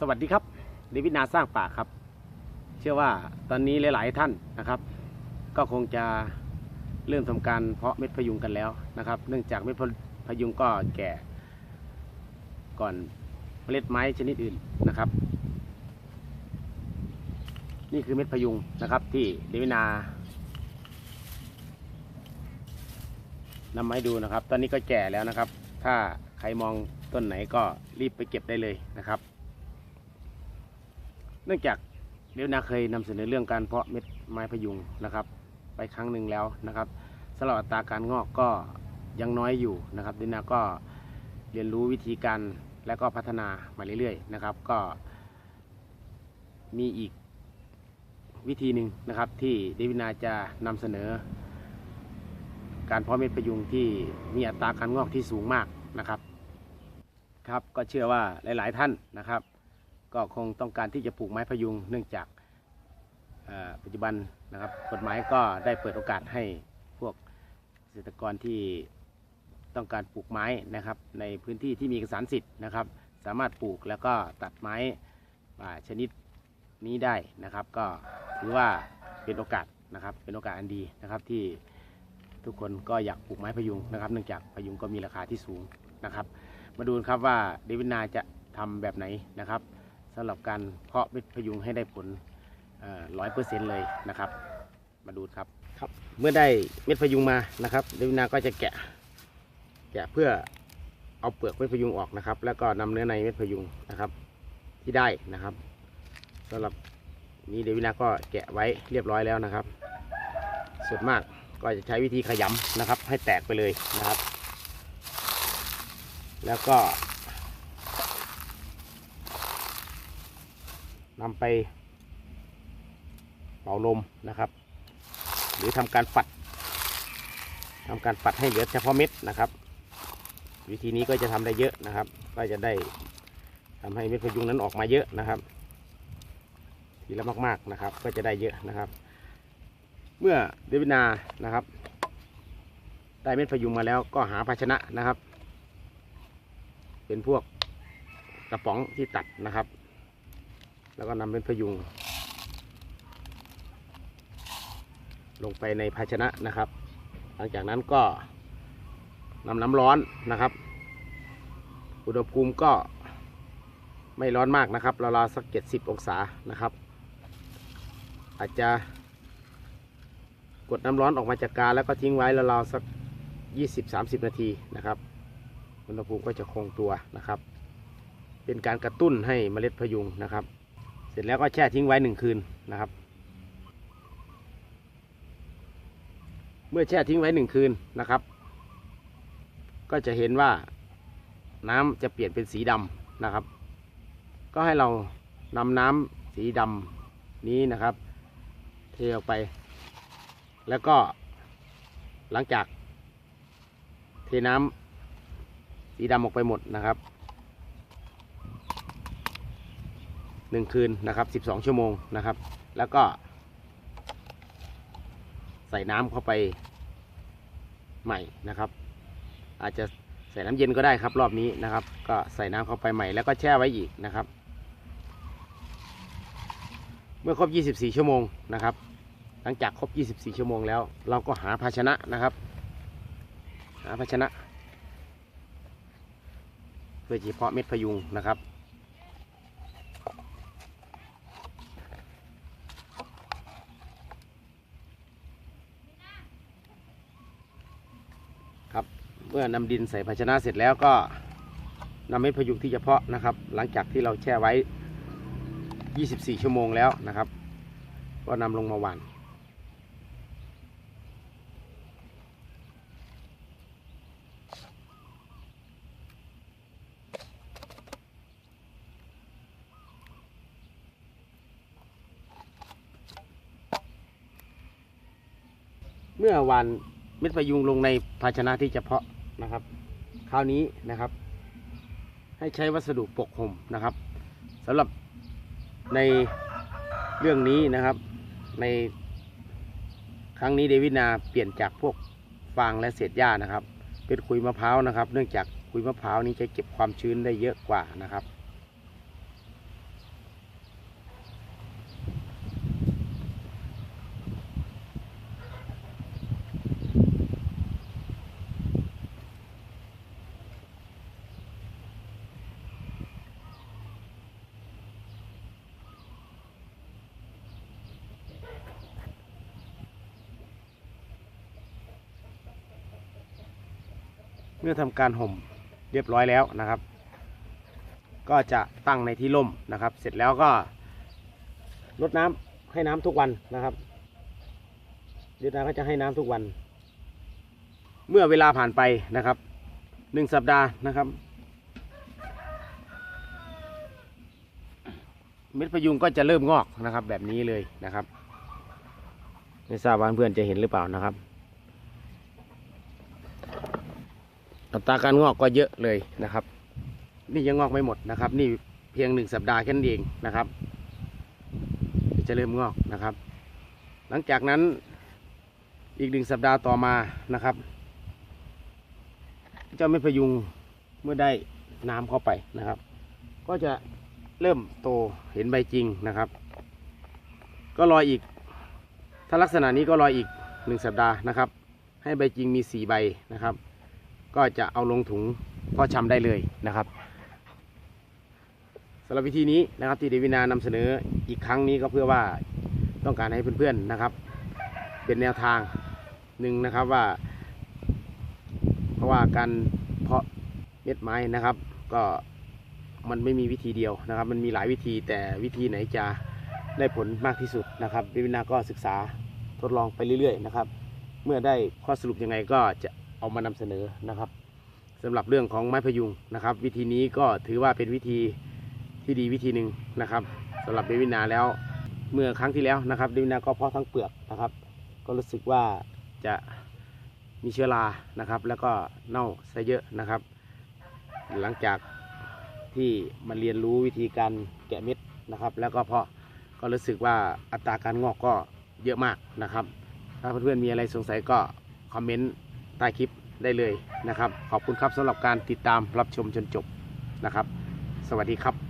สวัสดีครับเดวิดนาสร้างป่าครับ เชื่อว่าตอนนี้หลาย ๆ ท่านนะครับ ก็คงจะเริ่มทำการเพาะเม็ดพยุงกันแล้วนะครับ เนื่องจากเม็ดพยุงก็แก่ ก่อนเมล็ดไม้ชนิดอื่นนะครับ นี่คือเม็ดพยุงนะครับที่เดวินานำมาให้ดูนะครับ ตอนนี้ก็แก่แล้วนะครับ ถ้าใครมองต้นไหนก็รีบไปเก็บได้เลยนะครับ เนื่องจากเดวนาเคยนำเสนอเรื่องการเพาะเม็ดไม้พยุงนะครับ ไปครั้งหนึ่งแล้วนะครับสำหรับอัตราการงอกก็ยังน้อยอยู่นะครับเดวนาก็เรียนรู้วิธีการและก็พัฒนามาเรื่อยๆนะครับ ก็ มีอีกวิธีหนึ่งนะครับ ที่เดวินาจะนำเสนอ การเพาะเม็ดพยุงที่มีอัตราการงอกที่สูงมากนะครับ ครับก็เชื่อว่าหลาย ๆ ท่านนะครับ ก็คงต้องการที่จะปลูกไม้พยุงเนื่องจากปัจจุบันนะครับกฎหมายก็ได้เปิดโอกาสให้พวกเกษตรกรที่ต้องการปลูกไม้นะครับในพื้นที่ที่มีเอกสารสิทธิ์นะครับ สามารถปลูกแล้วก็ตัดไม้ป่าชนิดนี้ได้นะครับ ก็ถือว่าเป็นโอกาสนะครับเป็นโอกาสอันดีนะครับที่ทุกคนก็อยากปลูกไม้พยุงนะครับ เนื่องจากพยุงก็มีราคาที่สูงนะครับ มาดูครับว่าเดวินาจะทำแบบไหนนะครับ สำหรับการเพาะเม็ดพยุงให้ได้ผลร้อยเปอร์เซ็นต์เลยนะครับ มาดูครับครับ เมื่อได้เม็ดพยุงมานะครับเดวินาก็จะแกะ แกะเพื่อเอาเปลือกเม็ดพยุงออกนะครับ แล้วก็นำเนื้อในเม็ดพยุงนะครับ ที่ได้นะครับสำหรับนี้เดวินาก็แกะไว้เรียบร้อยแล้วนะครับส่วนมากก็จะใช้วิธีขยำนะครับ ให้แตกไปเลยนะครับ แล้วก็ นำไปเป่าลมนะครับ หรือทำการฝัดทำการฝัดให้เหลือเฉพาะเม็ดนะครับ วิธีนี้ก็จะทำได้เยอะนะครับ ก็จะได้ทำให้เม็ดพยุงนั้นออกมาเยอะนะครับ ทีละมากๆนะครับ ก็จะได้เยอะนะครับ เมื่อเดวินานะครับ ได้เม็ดพยุงมาแล้วก็หาภาชนะนะครับ เป็นพวกกระป๋องที่ตัดนะครับ แล้วก็นำเป็นพยุง ลงไปในภาชนะนะครับ หลังจากนั้นก็นำน้ำร้อนนะครับ อุณหภูมิก็ไม่ร้อนมากนะครับราวๆสักเจ็ดสิบองศานะครับ อาจจะกดน้ำร้อนออกมาจากกาแล้วก็ทิ้งไว้ราวๆสักยี่สิบสามสิบนาทีนะครับ อุณหภูมิก็จะคงตัวนะครับ เป็นการกระตุ้นให้เมล็ดพยุงนะครับ สร็จแล้วก็แช่ทิ้งไว้หนึ่งคืนนะครับ เมื่อแช่ทิ้งไว้หนึ่งคืนนะครับ ก็จะเห็นว่าน้ำจะเปลี่ยนเป็นสีดำนะครับ ก็ให้เรานำน้ำสีดำนี้นะครับ เทออกไป แล้วก็หลังจากเทน้ำสีดำออกไปหมดนะครับ หนึ่งคืนนะครับสิบสองชั่วโมงนะครับ แล้วก็ ใส่น้ำเข้าไปใหม่นะครับ อาจจะใส่น้ำเย็นก็ได้ครับรอบนี้นะครับ ก็ใส่น้ำเข้าไปใหม่แล้วก็แช่ไว้อีกนะครับ เมื่อครบ 24 ชั่วโมงนะครับ หลังจากครบ 24 ชั่วโมงแล้ว เราก็หาภาชนะนะครับ หาภาชนะเพื่อเฉพาะเม็ดพยุงนะครับเมื่อนำดินใส่ภาชนะเสร็จแล้วก็นำเม็ดพยุงที่จะเพาะนะครับ หลังจากที่เราแช่ไว้ 24 ชั่วโมงแล้วนะครับ ก็นำลงมาหว่านเมื่อหวานเม็ดพยุงลงในภาชนะที่จะเพาะ นะครับ คราวนี้นะครับ ให้ใช้วัสดุปกห่มนะครับสำหรับในเรื่องนี้นะครับ ในครั้งนี้เดวิดนาเปลี่ยนจากพวกฟางและเศษหญ้านะครับ เป็นขุยมะพร้าวนะครับ เนื่องจากขุยมะพร้าวนี้จะเก็บความชื้นได้เยอะกว่านะครับ มื่อทำการห่มเรียบร้อยแล้วนะครับ ก็จะตั้งในที่ร่มนะครับ เสร็จแล้วก็รดน้ำให้น้ำทุกวันนะครับเดือนหน้าก็จะให้น้ำทุกวัน เมื่อเวลาผ่านไปนะครับหนึ่งสัปดาห์นะครับ เม็ดพยุงก็จะเริ่มงอกนะครับ แบบนี้เลยนะครับ ไม่ทราบว่าเพื่อนจะเห็นหรือเปล่านะครับ อัตราการงอกก็เยอะเลยนะครับ นี่ยังงอกไม่หมดนะครับ นี่เพียงหนึ่งสัปดาห์แค่นั้นเองนะครับจะเริ่มงอกนะครับ หลังจากนั้นอีกหนึ่งสัปดาห์ต่อมานะครับ เจ้าเม็ดพยุงเมื่อได้น้ำเข้าไปนะครับ ก็จะเริ่มโตเห็นใบจริงนะครับ ก็รออีก ถ้าลักษณะนี้ก็รออีกหนึ่งสัปดาห์นะครับ ให้ใบจริงมีสี่ใบนะครับ ก็จะเอาลงถุงพาะชำได้เลยนะครับสำหรับวิธีนี้นะครับที่เดวินานำเสนออีกครั้งนี้ก็เพื่อว่าต้องการให้เพื่อนๆนะครับ เป็นแนวทางหนึ่งนะครับว่า เพราะว่าการเพาะเม็ดไม้นะครับ ก็มันไม่มีวิธีเดียวนะครับ มันมีหลายวิธีแต่วิธีไหนจะได้ผลมากที่สุดนะครับเดวินาก็ศึกษาทดลองไปเรื่อยๆนะครับ เมื่อได้ข้อสรุปยังไงก็จะ เอามานำเสนอนะครับสำหรับเรื่องของไม้พยุงนะครับ วิธีนี้ก็ถือว่าเป็นวิธีที่ดีวิธีหนึ่งนะครับสำหรับเดวินาแล้วเมื่อครั้งที่แล้วนะครับ เดวินาก็เพาะทั้งเปลือกนะครับ ก็รู้สึกว่าจะมีเชื้อรานะครับ แล้วก็เน่าซะเยอะนะครับ หลังจากที่มาเรียนรู้วิธีการแกะเม็ดนะครับ แล้วก็เพาะก็รู้สึกว่าอัตราการงอกก็เยอะมากนะครับ ถ้าเพื่อนๆมีอะไรสงสัยก็คอมเมนต์ ใต้คลิปได้เลยนะครับ ขอบคุณครับสำหรับการติดตามรับชมจนจบนะครับ สวัสดีครับ